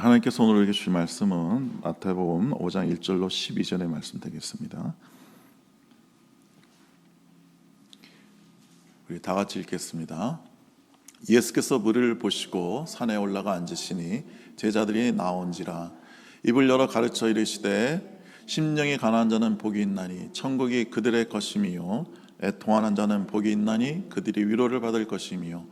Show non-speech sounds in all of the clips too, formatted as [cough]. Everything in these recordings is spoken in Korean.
하나님께서 오늘 우리에게 주신 말씀은 마태복음 5장 1절로 12절의 말씀 되겠습니다. 우리 다 같이 읽겠습니다. 예수께서 무리를 보시고 산에 올라가 앉으시니 제자들이 나온지라 입을 열어 가르쳐 이르시되 심령이 가난한 자는 복이 있나니 천국이 그들의 것임이요 애통하는 자는 복이 있나니 그들이 위로를 받을 것임이요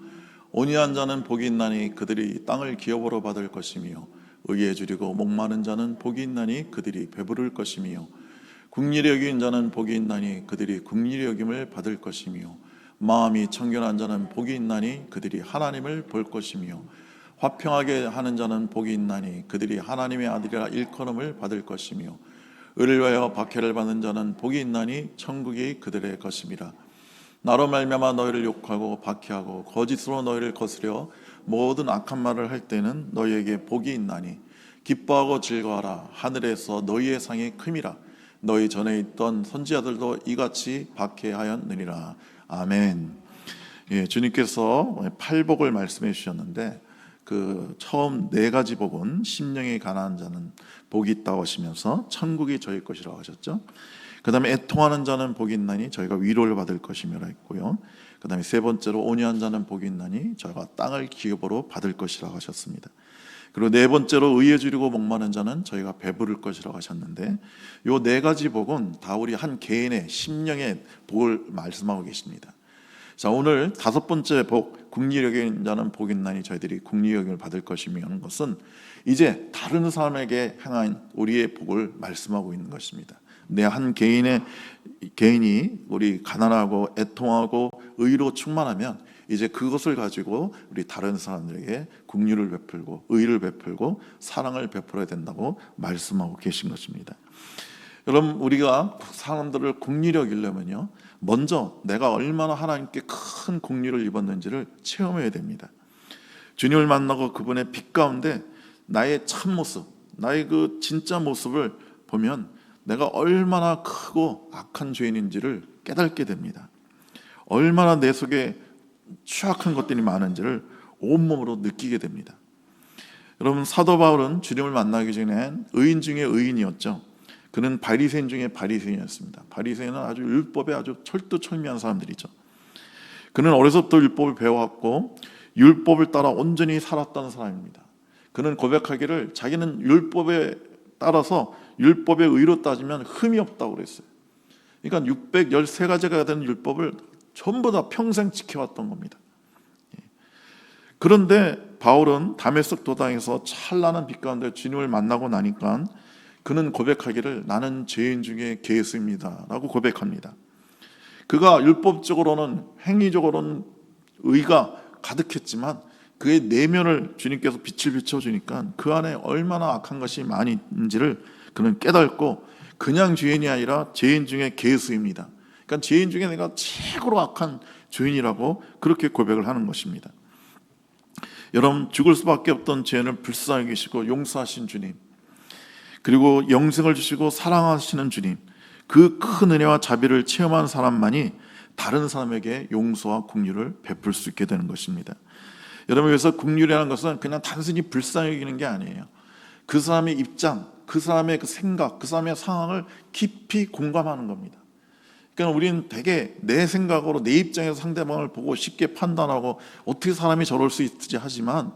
온유한 자는 복이 있나니 그들이 땅을 기업으로 받을 것이며 의에 줄이고 목마른 자는 복이 있나니 그들이 배부를 것이며 국리를 여긴 자는 복이 있나니 그들이 국리를 여김을 받을 것이며 마음이 청결한 자는 복이 있나니 그들이 하나님을 볼 것이며 화평하게 하는 자는 복이 있나니 그들이 하나님의 아들이라 일컬음을 받을 것이며 의를 위하여 박해를 받는 자는 복이 있나니 천국이 그들의 것임이라 나로 말미암아 너희를 욕하고 박해하고 거짓으로 너희를 거스려 모든 악한 말을 할 때는 너희에게 복이 있나니 기뻐하고 즐거워하라 하늘에서 너희의 상이 큼이라 너희 전에 있던 선지자들도 이같이 박해하였느니라 아멘. 예, 주님께서 팔복을 말씀해 주셨는데 그 처음 네 가지 복은 심령이 가난한 자는 복이 있다고 하시면서 천국이 저희 것이라고 하셨죠. 그 다음에 애통하는 자는 복이 있나니 저희가 위로를 받을 것이며라 했고요. 그 다음에 세 번째로 온유한 자는 복이 있나니 저희가 땅을 기업으로 받을 것이라고 하셨습니다. 그리고 네 번째로 의에 줄이고 목마른 자는 저희가 배부를 것이라고 하셨는데 요 네 가지 복은 다 우리 한 개인의 심령의 복을 말씀하고 계십니다. 자 오늘 다섯 번째 복 국리력인 자는 복 있나니 저희들이 국리력을 받을 것이며 하는 것은 이제 다른 사람에게 향한 우리의 복을 말씀하고 있는 것입니다. 내 한 개인의 개인이 우리 가난하고 애통하고 의로 충만하면 이제 그것을 가지고 우리 다른 사람들에게 국류를 베풀고 의를 베풀고 사랑을 베풀어야 된다고 말씀하고 계신 것입니다. 여러분 우리가 사람들을 국리력 이려면요 먼저 내가 얼마나 하나님께 큰 국리를 입었는지를 체험해야 됩니다. 주님을 만나고 그분의 빛 가운데 나의 참 모습, 나의 그 진짜 모습을 보면 내가 얼마나 크고 악한 죄인인지를 깨닫게 됩니다. 얼마나 내 속에 취약한 것들이 많은지를 온몸으로 느끼게 됩니다. 여러분 사도 바울은 주님을 만나기 전에 의인 중에 의인이었죠. 그는 바리새인 중에 바리새인이었습니다. 바리새인은 아주 율법에 아주 철두철미한 사람들이죠. 그는 어려서부터 율법을 배워왔고 율법을 따라 온전히 살았던 사람입니다. 그는 고백하기를 자기는 율법에 따라서 율법의 의로 따지면 흠이 없다고 그랬어요. 그러니까 613가지가 되는 율법을 전부 다 평생 지켜왔던 겁니다. 예. 그런데 바울은 다메섹 도당에서 찬란한 빛 가운데 주님을 만나고 나니까 그는 고백하기를 나는 죄인 중에 개수입니다라고 고백합니다. 그가 율법적으로는 행위적으로는 의가 가득했지만 그의 내면을 주님께서 빛을 비춰 주니까 그 안에 얼마나 악한 것이 많이 있는지를 그는 깨닫고 그냥 죄인이 아니라 죄인 중에 개수입니다. 그러니까 죄인 중에 내가 최고로 악한 죄인이라고 그렇게 고백을 하는 것입니다. 여러분 죽을 수밖에 없던 죄인을 불쌍히 계시고 용서하신 주님 그리고 영생을 주시고 사랑하시는 주님 그 큰 은혜와 자비를 체험한 사람만이 다른 사람에게 용서와 긍휼을 베풀 수 있게 되는 것입니다. 여러분 그래서 긍휼이라는 것은 그냥 단순히 불쌍히 여기는 게 아니에요. 그 사람의 입장, 그 사람의 그 생각, 그 사람의 상황을 깊이 공감하는 겁니다. 그러니까 우리는 되게 내 생각으로 내 입장에서 상대방을 보고 쉽게 판단하고 어떻게 사람이 저럴 수 있지 하지만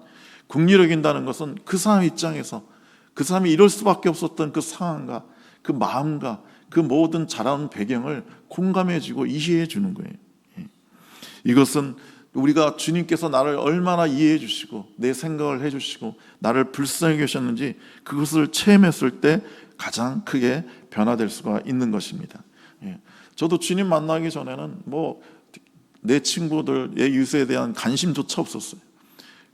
국리를 여긴다는 것은 그 사람 입장에서 그 사람이 이럴 수밖에 없었던 그 상황과 그 마음과 그 모든 자라는 배경을 공감해주고 이해해 주는 거예요. 예. 이것은 우리가 주님께서 나를 얼마나 이해해 주시고 내 생각을 해 주시고 나를 불쌍히 계셨는지 그것을 체험했을 때 가장 크게 변화될 수가 있는 것입니다. 예. 저도 주님 만나기 전에는 뭐 내 친구들의 유세에 대한 관심조차 없었어요.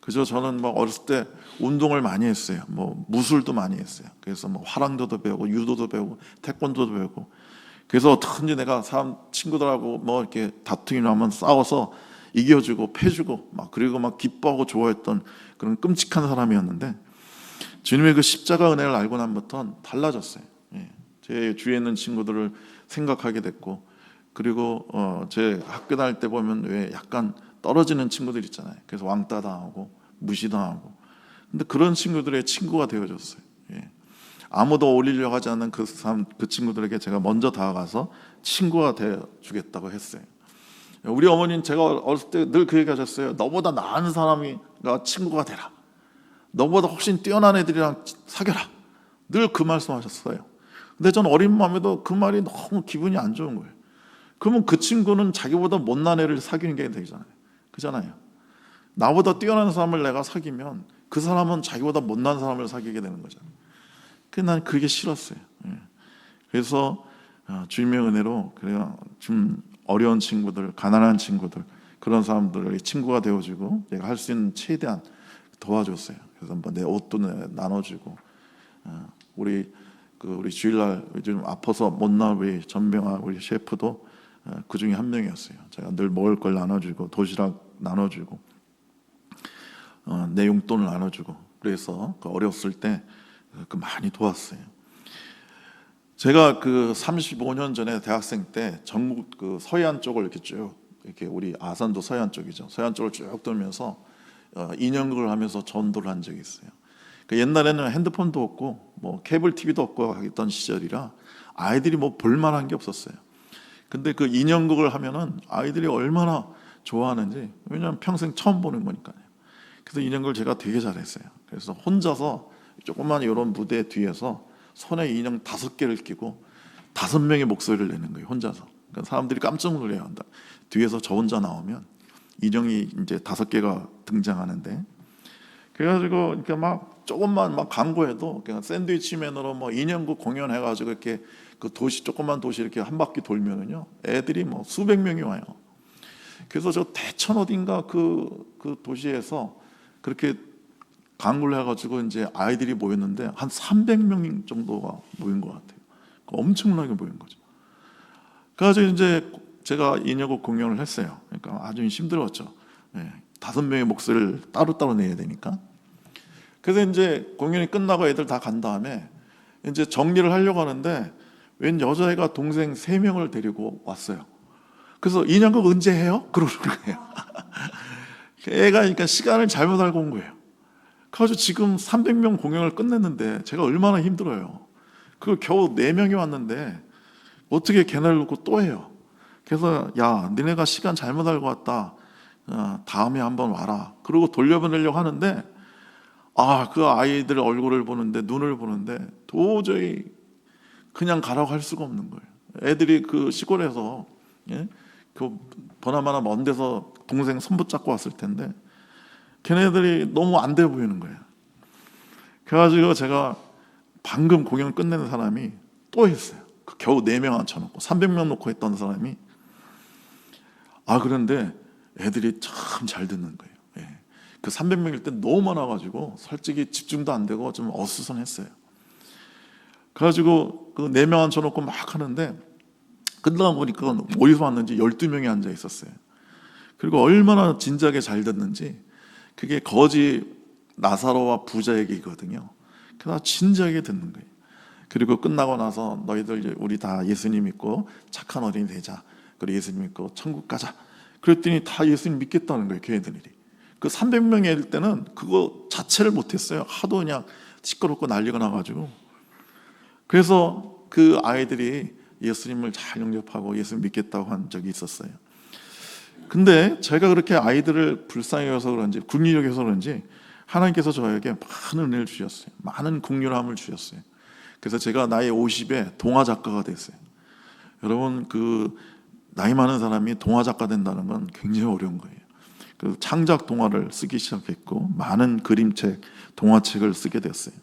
그저 저는 뭐 어렸을 때 운동을 많이 했어요. 뭐 무술도 많이 했어요. 그래서 뭐 화랑도도 배우고 유도도 배우고 태권도도 배우고 그래서 어떻게든지 내가 사람 친구들하고 뭐 이렇게 다투기 나면 싸워서 이겨주고 패주고 막 그리고 막 기뻐하고 좋아했던 그런 끔찍한 사람이었는데 주님의 그 십자가 은혜를 알고 난부터는 달라졌어요. 예. 제 주위에 있는 친구들을 생각하게 됐고 그리고 어, 제 학교 다닐 때 보면 왜 약간 떨어지는 친구들 있잖아요. 그래서 왕따 당하고 무시당하고 근데 그런 친구들의 친구가 되어줬어요. 예. 아무도 올리려고 하지 않는 그 사람, 그 친구들에게 제가 먼저 다가가서 친구가 되어 주겠다고 했어요. 우리 어머니는 제가 어렸을 때 늘 그 얘기 하셨어요. 너보다 나은 사람이가 친구가 되라. 너보다 훨씬 뛰어난 애들이랑 사귀라. 늘 그 말씀 하셨어요. 근데 전 어린 마음에도 그 말이 너무 기분이 안 좋은 거예요. 그러면 그 친구는 자기보다 못난 애를 사귀는 게 되잖아요. 그잖아요. 나보다 뛰어난 사람을 내가 사귀면 그 사람은 자기보다 못난 사람을 사귀게 되는 거잖아요. 그 난 그게 싫었어요. 예. 그래서 어, 주님의 은혜로 그래요. 좀 어려운 친구들, 가난한 친구들 그런 사람들에게 친구가 되어주고 내가 할 수 있는 최대한 도와줬어요. 그래서 뭐내 옷도 내- 나눠주고 어, 우리 그 우리 주일날 요즘 아파서 못 나올 우리 전병아 우리 셰프도 어, 그 중에 한 명이었어요. 제가 늘 먹을 걸 나눠주고 도시락 나눠주고 어, 내 용돈을 나눠주고 그래서 그 어렸을 때 그 많이 도왔어요. 제가 그 35년 전에 대학생 때 전국 그 서해안 쪽을 이렇게 쭉 이렇게 우리 아산도 서해안 쪽이죠. 서해안 쪽을 쭉 돌면서 어, 인연극을 하면서 전도를 한 적이 있어요. 그 옛날에는 핸드폰도 없고 뭐 케이블 TV도 없고 했던 시절이라 아이들이 뭐 볼만한 게 없었어요. 근데 그 인연극을 하면은 아이들이 얼마나 좋아하는지 왜냐하면 평생 처음 보는 거니까요. 그래서 인형극을 제가 되게 잘했어요. 그래서 혼자서 조그만 이런 무대 뒤에서 손에 인형 다섯 개를 끼고 다섯 명의 목소리를 내는 거예요. 혼자서. 그러니까 사람들이 깜짝 놀래야 한다. 뒤에서 저 혼자 나오면 인형이 이제 다섯 개가 등장하는데 그래가지고 이렇게 막 조금만 막 광고해도 그냥 샌드위치맨으로 뭐 인형극 공연해가지고 이렇게 그 도시 조그만 도시 이렇게 한 바퀴 돌면은요 애들이 뭐 수백 명이 와요. 그래서 저 대천 어딘가 그, 그 도시에서 그렇게 광고를 해가지고 이제 아이들이 모였는데 한 300명 정도가 모인 것 같아요. 그 엄청나게 모인 거죠. 그래서 이제 제가 인여곡 공연을 했어요. 그러니까 아주 힘들었죠. 예, 다섯 명의 목소리를 따로따로 내야 되니까. 그래서 이제 공연이 끝나고 애들 다 간 다음에 이제 정리를 하려고 하는데 웬 여자애가 동생 세 명을 데리고 왔어요. 그래서 인형극 언제 해요? 그러는 거예요. [laughs] 애가 그러니까 시간을 잘못 알고 온 거예요. 그래가지고 지금 300명 공연을 끝냈는데 제가 얼마나 힘들어요. 그 겨우 4명이 왔는데 어떻게 걔네를 놓고 또 해요. 그래서 야 니네가 시간 잘못 알고 왔다. 어, 다음에 한번 와라. 그리고 돌려보내려고 하는데 아 그 아이들 얼굴을 보는데 눈을 보는데 도저히 그냥 가라고 할 수가 없는 거예요. 애들이 그 시골에서 예? 그 보나마나 먼 데서 동생 손 붙잡고 왔을 텐데 걔네들이 너무 안 돼 보이는 거예요. 그래가지고 제가 방금 공연 끝내는 사람이 또 했어요. 그 겨우 4명 앉혀놓고 300명 놓고 했던 사람이 아 그런데 애들이 참 잘 듣는 거예요. 예. 그 300명일 때 너무 많아가지고 솔직히 집중도 안 되고 좀 어수선했어요. 그래가지고 그 4명 앉혀놓고 막 하는데 끝나고 보니까 어디서 왔는지 12명이 앉아 있었어요. 그리고 얼마나 진작에 잘 듣는지 그게 거지 나사로와 부자 얘기거든요. 그래서 진작에 듣는 거예요. 그리고 끝나고 나서 너희들 우리 다 예수님 믿고 착한 어린이 되자. 그리고 예수님 믿고 천국 가자. 그랬더니 다 예수님 믿겠다는 거예요. 교회들이. 그 300명일 때는 그거 자체를 못했어요. 하도 그냥 시끄럽고 난리가 나가지고. 그래서 그 아이들이 예수님을 잘 영접하고 예수님 믿겠다고 한 적이 있었어요. 근데 제가 그렇게 아이들을 불쌍히 여서 그런지 국리력 해서 그런지 하나님께서 저에게 많은 은혜를 주셨어요. 많은 국률함을 주셨어요. 그래서 제가 나이 50에 동화 작가가 됐어요. 여러분 그 나이 많은 사람이 동화 작가 된다는 건 굉장히 어려운 거예요. 그 창작 동화를 쓰기 시작했고 많은 그림책, 동화책을 쓰게 됐어요.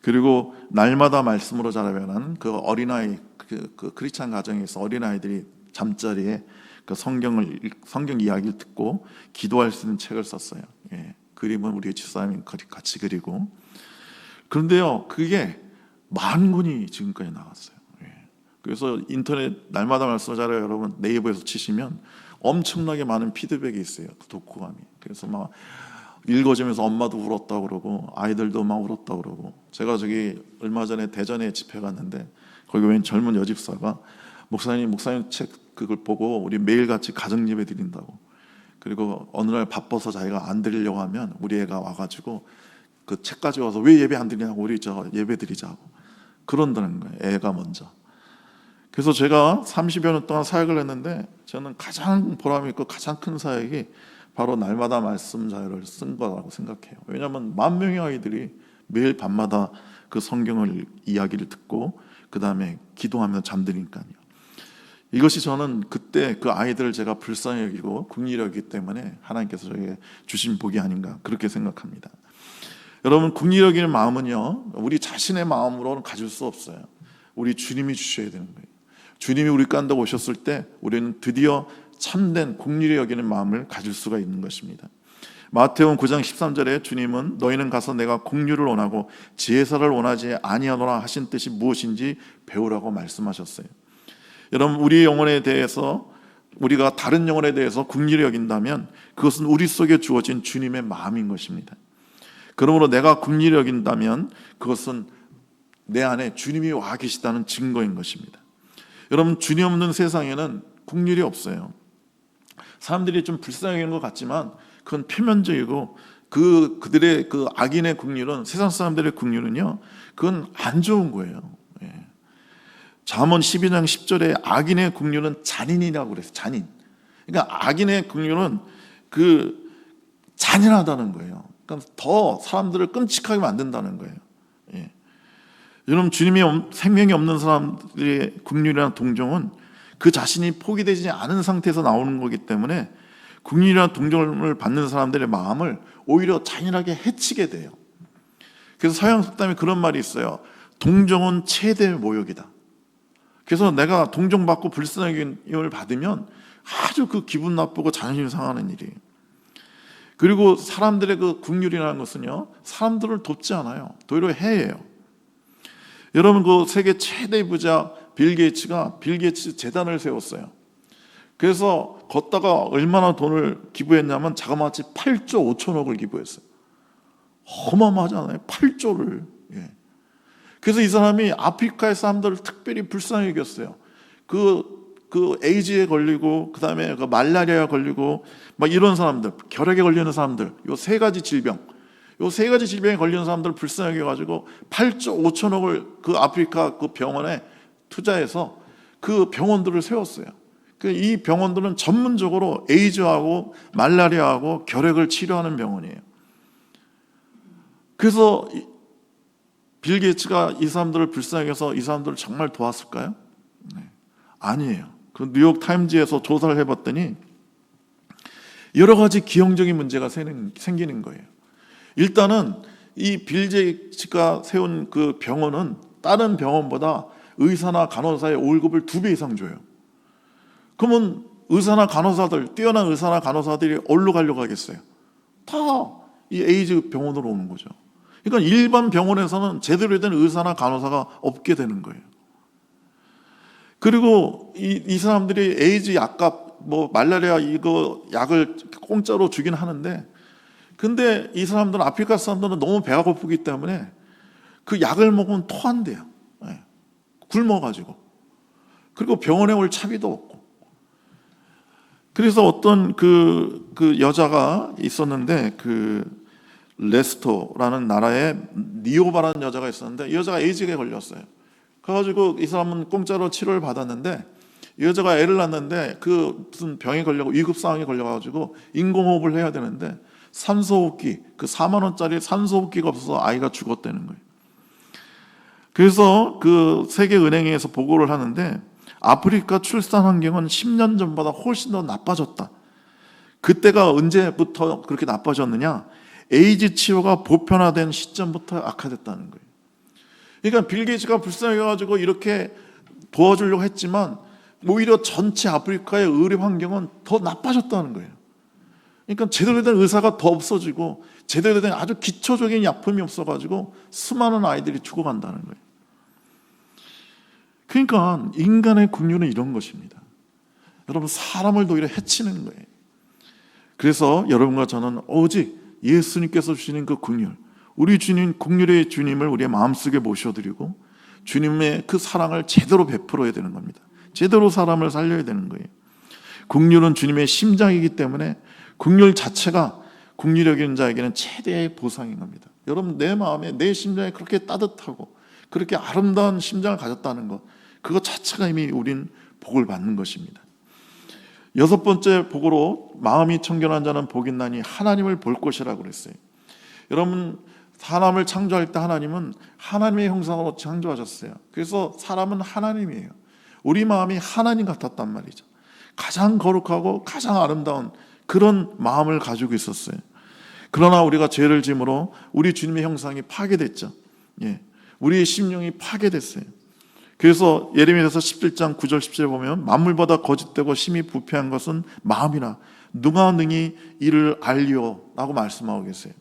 그리고 날마다 말씀으로 자라면은 그 어린아이 그, 그 크리스찬 가정에서 어린아이들이 잠자리에 그 성경을 읽- 성경 이야기를 듣고 기도할 수 있는 책을 썼어요. 예. 그림은 우리 집사람이 같이- 그리고 그런데요 그게 만 권이 지금까지 나왔어요. 예. 그래서 인터넷 날마다 말씀 자료 여러분 네이버에서 치시면 엄청나게 많은 피드백이 있어요. 그 독후감이. 그래서 막 읽어주면서 엄마도 울었다 그러고 아이들도 막 울었다 그러고 제가 저기 얼마 전에 대전에 집회 갔는데 거기 웬 젊은 여집사가 목사님 목사님 책 그걸 보고 우리 매일같이 가정 예배 드린다고 그리고 어느 날 바빠서 자기가 안 드리려고 하면 우리 애가 와가지고 그 책까지 와서 왜 예배 안 드리냐고 우리 저 예배 드리자고 그런다는 거예요. 애가 먼저. 그래서 제가 30여 년 동안 사역을 했는데 저는 가장 보람 있고 가장 큰 사역이 바로 날마다 말씀 자유를 쓴 거라고 생각해요. 왜냐하면 만 명의 아이들이 매일 밤마다 그 성경을 이야기를 듣고 그 다음에 기도하면서 잠드니까요. 이것이 저는 그때 그 아이들을 제가 불쌍히 여기고 국리력이기 때문에 하나님께서 저에게 주신 복이 아닌가 그렇게 생각합니다. 여러분 국리력이는 마음은요 우리 자신의 마음으로는 가질 수 없어요. 우리 주님이 주셔야 되는 거예요. 주님이 우리 가운데 오셨을 때 우리는 드디어 참된 국리를 여기는 마음을 가질 수가 있는 것입니다. 마태복음 9장 13절에 주님은 너희는 가서 내가 공유를 원하고 지혜사를 원하지 아니하노라 하신 뜻이 무엇인지 배우라고 말씀하셨어요. 여러분 우리 영혼에 대해서 우리가 다른 영혼에 대해서 국리를 여긴다면 그것은 우리 속에 주어진 주님의 마음인 것입니다. 그러므로 내가 국리를 여긴다면 그것은 내 안에 주님이 와 계시다는 증거인 것입니다. 여러분 주님 없는 세상에는 국률이 없어요. 사람들이 좀 불쌍해 하는 것 같지만 그건 표면적이고 그 그들의 그 악인의 국률은 세상 사람들의 국률은요. 그건 안 좋은 거예요. 예. 잠언 12장 10절에 악인의 국률은 잔인이라고 그랬어요. 잔인. 그러니까 악인의 국률은 그 잔인하다는 거예요. 그러니까 더 사람들을 끔찍하게 만든다는 거예요. 예. 여러분 주님이 없- 생명이 없는 사람들의 국률이나 동정은 그 자신이 포기되지 않은 상태에서 나오는 거기 때문에 국률이나 동정을 받는 사람들의 마음을 오히려 잔인하게 해치게 돼요. 그래서 서양 속담에 그런 말이 있어요. 동정은 최대 모욕이다. 그래서 내가 동정받고 불쌍함을 받으면 아주 그 기분 나쁘고 자존심 상하는 일이에요. 그리고 사람들의 그 국률이라는 것은요, 사람들을 돕지 않아요. 도리어 해예요. 여러분 그 세계 최대 부자 빌 게이츠가 빌 게이츠 재단을 세웠어요. 그래서 걷다가 얼마나 돈을 기부했냐면 자그마치 8조 5천억을 기부했어요. 어마어마하잖아요. 8조를. 예. 그래서 이 사람이 아프리카의 사람들을 특별히 불쌍히 여겼어요. 그, 그 에이즈에 걸리고, 그 다음에 그 말라리아에 걸리고, 막 이런 사람들, 결핵에 걸리는 사람들, 요 세 가지 질병, 요 세 가지 질병에 걸리는 사람들을 불쌍히 여겨가지고 8조 5천억을 그 아프리카 그 병원에 투자해서 그 병원들을 세웠어요. 그이 병원들은 전문적으로 에이즈하고 말라리아하고 결핵을 치료하는 병원이에요. 그래서 이- 빌 게이츠가 이 사람들을 불쌍히 여겨서 이 사람들을 정말 도왔을까요? 네. 아니에요. 그 뉴욕 타임즈에서 조사를 해봤더니 여러 가지 기형적인 문제가 생기는 거예요. 일단은 이 빌 게이츠가 세운 그 병원은 다른 병원보다 의사나 간호사의 월급을 두 배 이상 줘요. 그러면 의사나 간호사들, 뛰어난 의사나 간호사들이 어디로 가려고 하겠어요? 다 이 에이즈 병원으로 오는 거죠. 그러니까 일반 병원에서는 제대로 된 의사나 간호사가 없게 되는 거예요. 그리고 이, 이 사람들이 에이즈 약값, 뭐 말라리아 이거 약을 공짜로 주긴 하는데, 근데 이 사람들은 아프리카 사람들은 너무 배가 고프기 때문에 그 약을 먹으면 토한대요. 예. 굶어가지고. 그리고 병원에 올 차비도 없고. 그래서 어떤 그, 그 여자가 있었는데 그 레스토라는 나라에 니오바라는 여자가 있었는데 이 여자가 에이즈에 걸렸어요. 그래가지고 이 사람은 공짜로 치료를 받았는데 이 여자가 애를 낳는데 그 무슨 병에 걸려고 위급 상황에 걸려가지고 인공호흡을 해야 되는데 산소호흡기 그 4만 원짜리 산소호흡기가 없어서 아이가 죽었다는 거예요. 그래서 그 세계은행에서 보고를 하는데 아프리카 출산 환경은 10년 전보다 훨씬 더 나빠졌다. 그때가 언제부터 그렇게 나빠졌느냐? 에이즈 치료가 보편화된 시점부터 악화됐다는 거예요. 그러니까 빌 게이츠가 불쌍해가지고 이렇게 도와주려고 했지만 오히려 전체 아프리카의 의료 환경은 더 나빠졌다는 거예요. 그러니까 제대로 된 의사가 더 없어지고 제대로 된 아주 기초적인 약품이 없어가지고 수많은 아이들이 죽어간다는 거예요. 그러니까 인간의 국류는 이런 것입니다. 여러분 사람을 오히려 해치는 거예요. 그래서 여러분과 저는 오직 예수님께서 주시는 그 국률, 우리 주님 국률의 주님을 우리의 마음속에 모셔드리고 주님의 그 사랑을 제대로 베풀어야 되는 겁니다. 제대로 사람을 살려야 되는 거예요. 국률은 주님의 심장이기 때문에 국률 자체가 있는 자에게는 최대의 보상인 겁니다. 여러분 내 마음에 내 심장에 그렇게 따뜻하고 그렇게 아름다운 심장을 가졌다는 것 그것 자체가 이미 우린 복을 받는 것입니다. 여섯 번째 복으로 마음이 청결한 자는 복이 나니 하나님을 볼 것이라고 그랬어요. 여러분 사람을 창조할 때 하나님은 하나님의 형상으로 창조하셨어요. 그래서 사람은 하나님이에요. 우리 마음이 하나님 같았단 말이죠. 가장 거룩하고 가장 아름다운 그런 마음을 가지고 있었어요. 그러나 우리가 죄를 짐으로 우리 주님의 형상이 파괴됐죠. 예. 우리의 심령이 파괴됐어요. 그래서 예레미야서 17장 9절 10절에 보면 만물보다 거짓되고 심히 부패한 것은 마음이라 누가 능히 이를 알리오라고 말씀하고 계세요.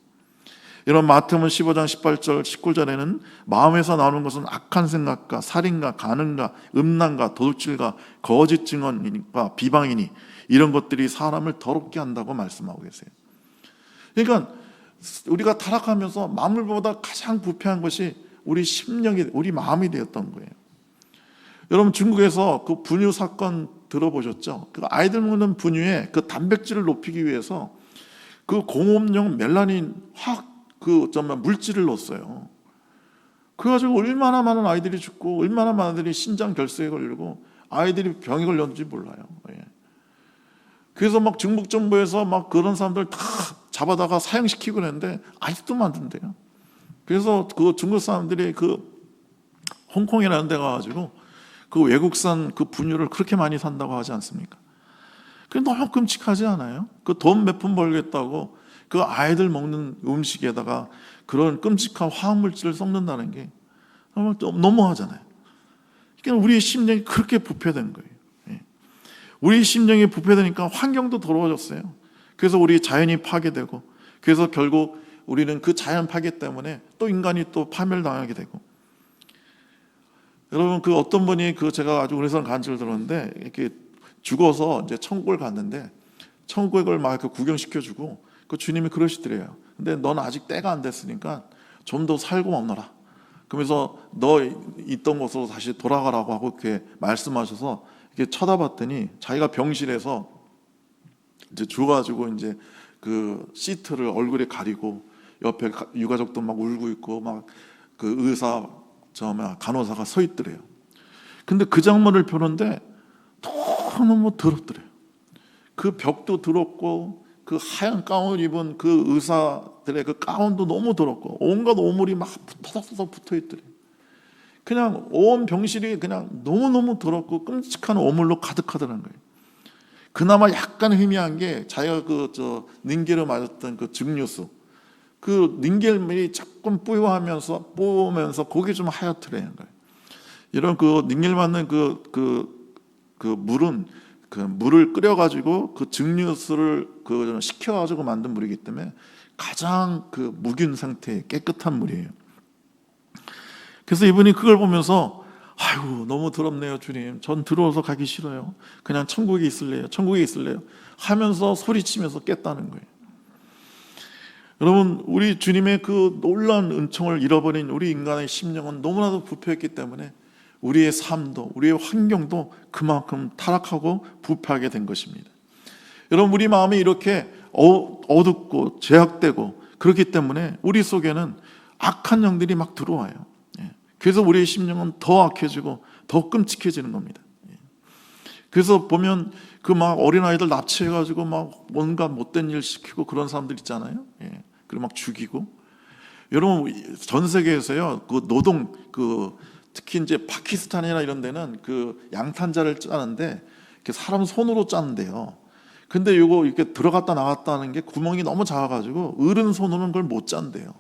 이런 마태복음 15장 18절 19절에는 마음에서 나오는 것은 악한 생각과 살인과 가능과 음란과 도둑질과 거짓 증언과 비방이니 이런 것들이 사람을 더럽게 한다고 말씀하고 계세요. 그러니까 우리가 타락하면서 만물보다 가장 부패한 것이 우리 심령이 우리 마음이 되었던 거예요. 여러분 중국에서 그 분유 사건 들어보셨죠? 그 아이들 먹는 분유에 그 단백질을 높이기 위해서 그 공업용 멜라닌 화그 정말 물질을 넣었어요. 그래가지고 얼마나 많은 아이들이 죽고 얼마나 많은 아이들이 신장 결석에 걸리고 아이들이 병에 걸렸는지 몰라요. 예. 그래서 막 중국 정부에서 막 그런 사람들 다 잡아다가 사형시키고 그랬는데 아직도 만든대요. 그래서 그 중국 사람들이 그 홍콩이라는 데 가가지고 그 외국산 그 분유를 그렇게 많이 산다고 하지 않습니까? 그 너무 끔찍하지 않아요? 그 돈 몇 푼 벌겠다고 그 아이들 먹는 음식에다가 그런 끔찍한 화학물질을 섞는다는 게 너무하잖아요. 그러니까 우리의 심령이 그렇게 부패된 거예요. 예. 우리 심령이 부패되니까 환경도 더러워졌어요. 그래서 우리 자연이 파괴되고 그래서 결국 우리는 그 자연 파괴 때문에 또 인간이 또 파멸당하게 되고 여러분 그 어떤 분이 그 제가 아주 오래전 간증을 들었는데 이렇게 죽어서 이제 천국을 갔는데 천국을 막 이렇게 구경시켜 주고 그 주님이 그러시더래요. 근데 넌 아직 때가 안 됐으니까 좀 더 살고 없노라. 그러면서 너 있던 곳으로 다시 돌아가라고 하고 이렇게 말씀하셔서 이렇게 쳐다봤더니 자기가 병실에서 이제 죽어가지고 이제 그 시트를 얼굴에 가리고 옆에 가- 유가족도 막 울고 있고 막 그 의사 저 간호사가 서 있더래요. 근데 그 장면을 보는데 너무너무 더럽더래요. 그 벽도 더럽고 그 하얀 가운을 입은 그 의사들의 그 가운도 너무 더럽고 온갖 오물이 막 터덕터덕 붙어 있더래요. 그냥 온 병실이 그냥 너무너무 더럽고 끔찍한 오물로 가득하더라는 거예요. 그나마 약간 희미한 게 자기가 그저 닌겔을 맞았던 그 증류수 그 닌겔물이 조금 뿌요하면서 뿌면서 그게 좀 하얗더라는 거예요. 이런 그 닌겔 맞는 그그 그 물은 그 물을 끓여가지고 그 증류수를 그 식혀가지고 만든 물이기 때문에 가장 그 무균 상태의 깨끗한 물이에요. 그래서 이분이 그걸 보면서 아이고 너무 더럽네요 주님. 전 들어와서 가기 싫어요. 그냥 천국에 있을래요? 천국에 있을래요? 하면서 소리치면서 깼다는 거예요 여러분 우리 주님의 그 놀라운 은총을 잃어버린 우리 인간의 심령은 너무나도 부패했기 때문에 우리의 삶도 우리의 환경도 그만큼 타락하고 부패하게 된 것입니다 여러분 우리 마음이 이렇게 어- 어둡고 제약되고 그렇기 때문에 우리 속에는 악한 영들이 막 들어와요 예. 그래서 우리의 심령은 더 악해지고 더 끔찍해지는 겁니다 예. 그래서 보면 그 막 어린아이들 납치해가지고 막 뭔가 못된 일 시키고 그런 사람들 있잖아요 예. 그리고 막 죽이고 여러분 전 세계에서요 그 노동 그 특히 이제 파키스탄이나 이런 데는 그 양탄자를 짜는데 이렇게 사람 손으로 짜는데요. 근데 이거 이렇게 들어갔다 나갔다 하는 게 구멍이 너무 작아가지고 어른 손으로는 그걸 못 짠대요.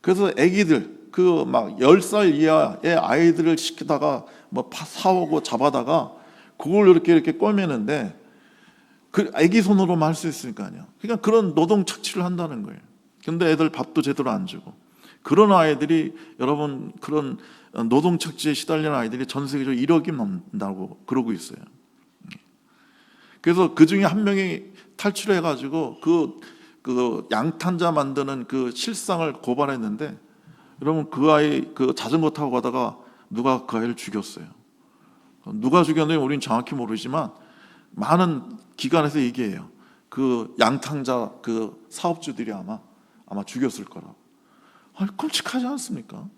그래서 아기들 그막 10살 이하의 아이들을 시키다가 뭐 파- 사오고 잡아다가 그걸 이렇게 이렇게 꿰매는데 그 아기 손으로만 할 수 있으니까요. 그러니까 그런 노동 착취를 한다는 거예요. 근데 애들 밥도 제대로 안 주고 그런 아이들이 여러분 그런 노동 착취에 시달리는 아이들이 전 세계적으로 1억이 넘는다고 그러고 있어요. 그래서 그 중에 한 명이 탈출해 가지고 그, 그 양탄자 만드는 그 실상을 고발했는데 여러분 그 아이 그 자전거 타고 가다가 누가 그 아이를 죽였어요. 누가 죽였는지 우리는 정확히 모르지만 많은 기관에서 얘기해요. 그 양탕자 그 사업주들이 아마 아마 죽였을 거라고. 아, 끔찍하지 않습니까?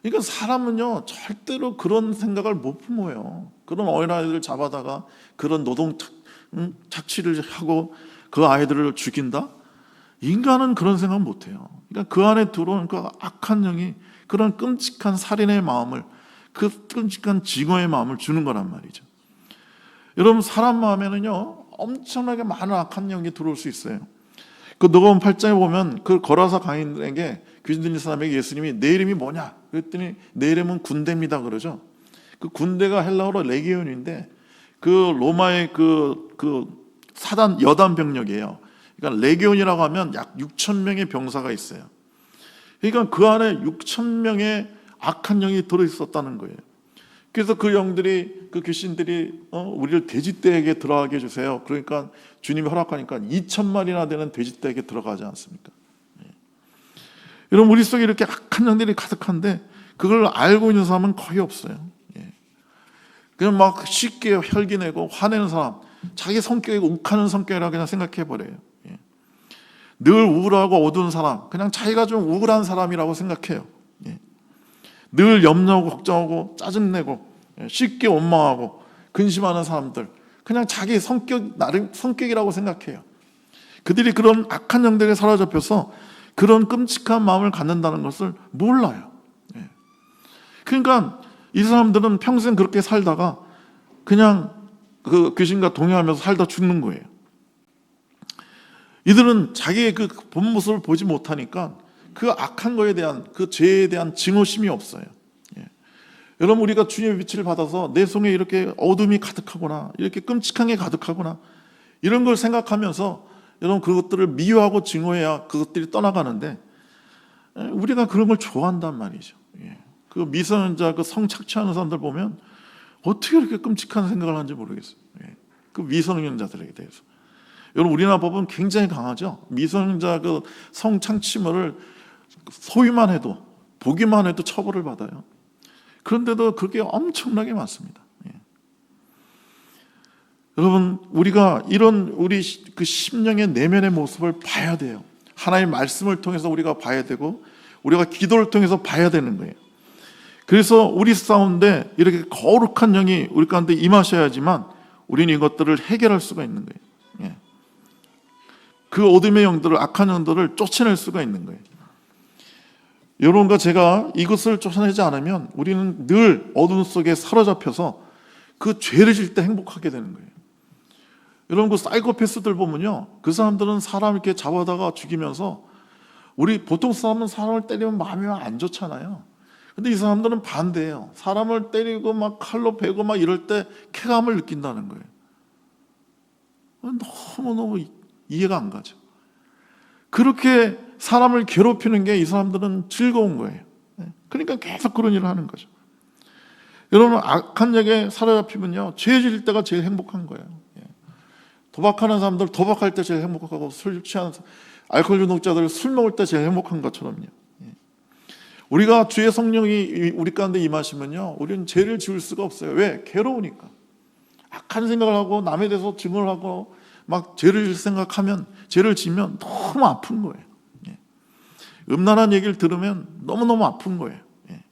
그러니까 사람은요 절대로 그런 생각을 못 품어요. 그런 어린아이들 잡아다가 그런 노동 착- 음, 착취를 하고 그 아이들을 죽인다? 인간은 그런 생각 못 해요. 그러니까 그 안에 들어오는 그 악한 영이 그런 끔찍한 살인의 마음을 그 끔찍한 증오의 마음을 주는 거란 말이죠. 여러분 사람 마음에는요 엄청나게 많은 악한 영이 들어올 수 있어요. 그 누가복음 8장에 보면 그 거라사 강인들에게 귀신 들린 사람에게 예수님이 내 이름이 뭐냐? 그랬더니 내 이름은 군대입니다 그러죠. 그 군대가 헬라어로 레기온인데 그 로마의 그, 그 사단 여단 병력이에요. 그러니까 레기온이라고 하면 약 6천 명의 병사가 있어요. 그러니까 그 안에 6천 명의 악한 영이 들어 있었다는 거예요. 그래서 그 영들이 그 귀신들이 어, 우리를 돼지떼에게 들어가게 해주세요. 그러니까 주님이 허락하니까 2천 마리나 되는 돼지떼에게 들어가지 않습니까? 예. 여러분 우리 속에 이렇게 악한 영들이 가득한데 그걸 알고 있는 사람은 거의 없어요. 예. 그냥 막 쉽게 혈기내고 화내는 사람, 자기 성격이 욱하는 성격이라 그냥 생각해 버려요. 예. 늘 우울하고 어두운 사람, 그냥 자기가 좀 우울한 사람이라고 생각해요. 예. 늘 염려하고 걱정하고 짜증내고 예, 쉽게 원망하고 근심하는 사람들 그냥 자기 성격 나름 성격이라고 생각해요. 그들이 그런 악한 영들에 사로잡혀서 그런 끔찍한 마음을 갖는다는 것을 몰라요. 예. 그러니까 이 사람들은 평생 그렇게 살다가 그냥 그 귀신과 동행하면서 살다 죽는 거예요. 이들은 자기의 그 본 모습을 보지 못하니까 그 악한 거에 대한 그 죄에 대한 증오심이 없어요. 예. 여러분 우리가 주님의 빛을 받아서 내 속에 이렇게 어둠이 가득하거나 이렇게 끔찍한 게 가득하거나 이런 걸 생각하면서 여러분 그것들을 미워하고 증오해야 그것들이 떠나가는데 예, 우리가 그런 걸 좋아한단 말이죠. 예. 그 미성년자 그 성 착취하는 사람들 보면 어떻게 이렇게 끔찍한 생각을 하는지 모르겠어요. 예. 그 미성년자들에게 대해서. 여러분 우리나라 법은 굉장히 강하죠. 미성년자 그 성창취물을 소유만 해도 보기만 해도 처벌을 받아요. 그런데도 그게 엄청나게 많습니다. 예. 여러분 우리가 이런 우리 시- 그 심령의 내면의 모습을 봐야 돼요. 하나님의 말씀을 통해서 우리가 봐야 되고 우리가 기도를 통해서 봐야 되는 거예요. 그래서 우리 싸운데 이렇게 거룩한 영이 우리 가운데 임하셔야지만 우리는 이것들을 해결할 수가 있는 거예요. 예. 그 어둠의 영들을 악한 영들을 쫓아낼 수가 있는 거예요. 여러분과 제가 이것을 쫓아내지 않으면 우리는 늘 어둠 속에 사로잡혀서 그 죄를 질 때 행복하게 되는 거예요. 여러분 그 사이코패스들 보면요, 그 사람들은 사람 이렇게 잡아다가 죽이면서 우리 보통 사람은 사람을 때리면 마음이 안 좋잖아요. 근데 이 사람들은 반대예요. 사람을 때리고 막 칼로 베고 막 이럴 때 쾌감을 느낀다는 거예요. 너무 너무 이해가 안 가죠. 그렇게 사람을 괴롭히는 게 이 사람들은 즐거운 거예요. 네. 그러니까 계속 그런 일을 하는 거죠. 여러분 악한 역에 사로잡히면요 죄 지을 때가 제일 행복한 거예요. 예. 도박하는 사람들 도박할 때 제일 행복하고 술 취하는 사- 알코올 중독자들 술 먹을 때 제일 행복한 것처럼요. 예. 우리가 주의 성령이 우리 가운데 임하시면요 우리는 죄를 지을 수가 없어요. 왜? 괴로우니까. 악한 생각을 하고 남에 대해서 증언을 하고 막 죄를 질 생각하면 죄를 지면 너무 아픈 거예요. 예. 음란한 얘기를 들으면 너무너무 아픈 거예요. 예.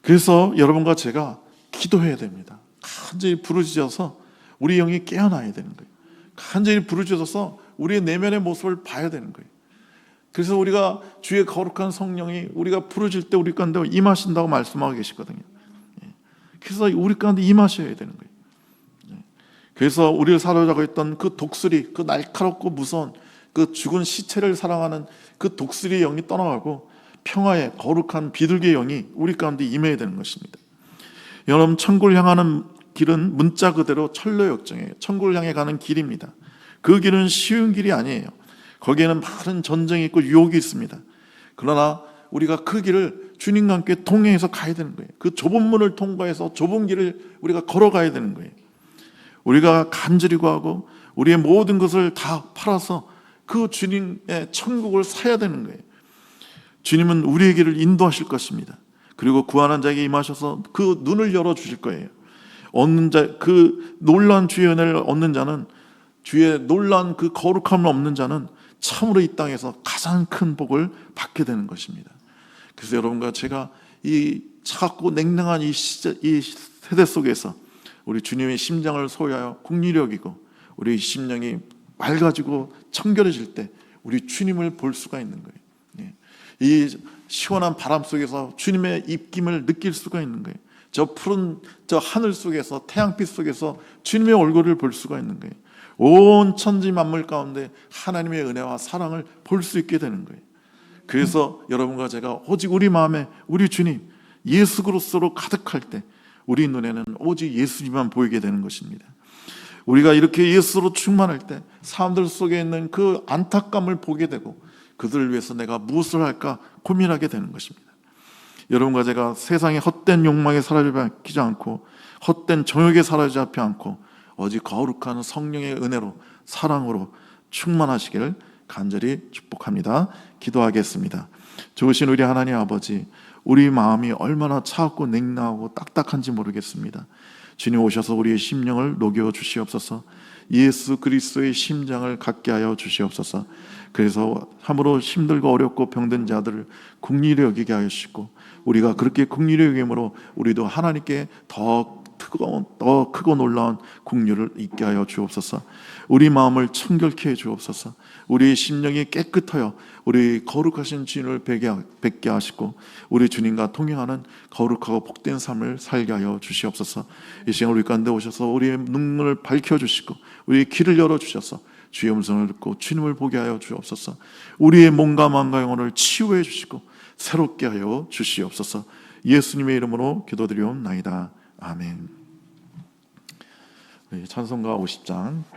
그래서 여러분과 제가 기도해야 됩니다. 간절히 부르짖어서 우리 영이 깨어나야 되는 거예요. 간절히 부르짖어서 우리의 내면의 모습을 봐야 되는 거예요. 그래서 우리가 주의 거룩한 성령이 우리가 부르질 때 우리 가운데 임하신다고 말씀하고 계시거든요. 예. 그래서 우리 가운데 임하셔야 되는 거예요. 예. 그래서 우리를 사로잡고 있던 그 독수리, 그 날카롭고 무서운 그 죽은 시체를 사랑하는 그 독수리의 영이 떠나가고 평화의 거룩한 비둘기의 영이 우리 가운데 임해야 되는 것입니다. 여러분 천국을 향하는 길은 문자 그대로 철로 역정이에요. 천국을 향해 가는 길입니다. 그 길은 쉬운 길이 아니에요. 거기에는 많은 전쟁이 있고 유혹이 있습니다. 그러나 우리가 그 길을 주님과 함께 동행해서 가야 되는 거예요. 그 좁은 문을 통과해서 좁은 길을 우리가 걸어가야 되는 거예요. 우리가 간절히 구하고 우리의 모든 것을 다 팔아서 그 주님의 천국을 사야 되는 거예요. 주님은 우리에게를 인도하실 것입니다. 그리고 구하는 자에게 임하셔서 그 눈을 열어 주실 거예요. 얻는 자 그 놀란 주의 은혜를 얻는 자는 주의 놀란 그 거룩함을 얻는 자는 참으로 이 땅에서 가장 큰 복을 받게 되는 것입니다. 그래서 여러분과 제가 이 차갑고 냉랭한 이, 시대, 이 세대 속에서 우리 주님의 심장을 소유하여 국리를 여기고 우리 심령이 맑아지고 청결해질 때 우리 주님을 볼 수가 있는 거예요. 예. 이 시원한 바람 속에서 주님의 입김을 느낄 수가 있는 거예요. 저 푸른 저 하늘 속에서 태양빛 속에서 주님의 얼굴을 볼 수가 있는 거예요. 온 천지 만물 가운데 하나님의 은혜와 사랑을 볼 수 있게 되는 거예요. 그래서 여러분과 제가 오직 우리 마음에 우리 주님 예수 그리스도로 가득할 때 우리 눈에는 오직 예수님만 보이게 되는 것입니다. 우리가 이렇게 예수로 충만할 때 사람들 속에 있는 그 안타감을 보게 되고 그들을 위해서 내가 무엇을 할까 고민하게 되는 것입니다. 여러분과 제가 세상의 헛된 욕망에 사로잡히지 않고 헛된 정욕에 사로잡지 않고 오직 거룩한 성령의 은혜로 사랑으로 충만하시기를 간절히 축복합니다. 기도하겠습니다. 좋으신 우리 하나님 아버지, 우리 마음이 얼마나 차갑고 냉랭하고 딱딱한지 모르겠습니다. 주님 오셔서 우리의 심령을 녹여 주시옵소서. 예수 그리스도의 심장을 갖게 하여 주시옵소서. 그래서 참으로 힘들고 어렵고 병든 자들을 국리를 여기게 하시고 우리가 그렇게 국리를 여김으로 우리도 하나님께 더 뜨거운 더 크고 놀라운 국류를 있게 하여 주옵소서. 우리 마음을 청결케 해 주옵소서. 우리 심령이 깨끗하여 우리 거룩하신 주님을 뵙게 하시고 우리 주님과 통행하는 거룩하고 복된 삶을 살게 하여 주시옵소서. 이 시간 우리 가운데 오셔서 우리의 눈을 밝혀 주시고 우리의 길을 열어 주셔서 주의 음성을 듣고 주님을 보게 하여 주옵소서. 우리의 몸과 마음과 영혼을 치유해 주시고 새롭게 하여 주시옵소서. 예수님의 이름으로 기도드리옵나이다. 아멘. 네, 찬송가 50장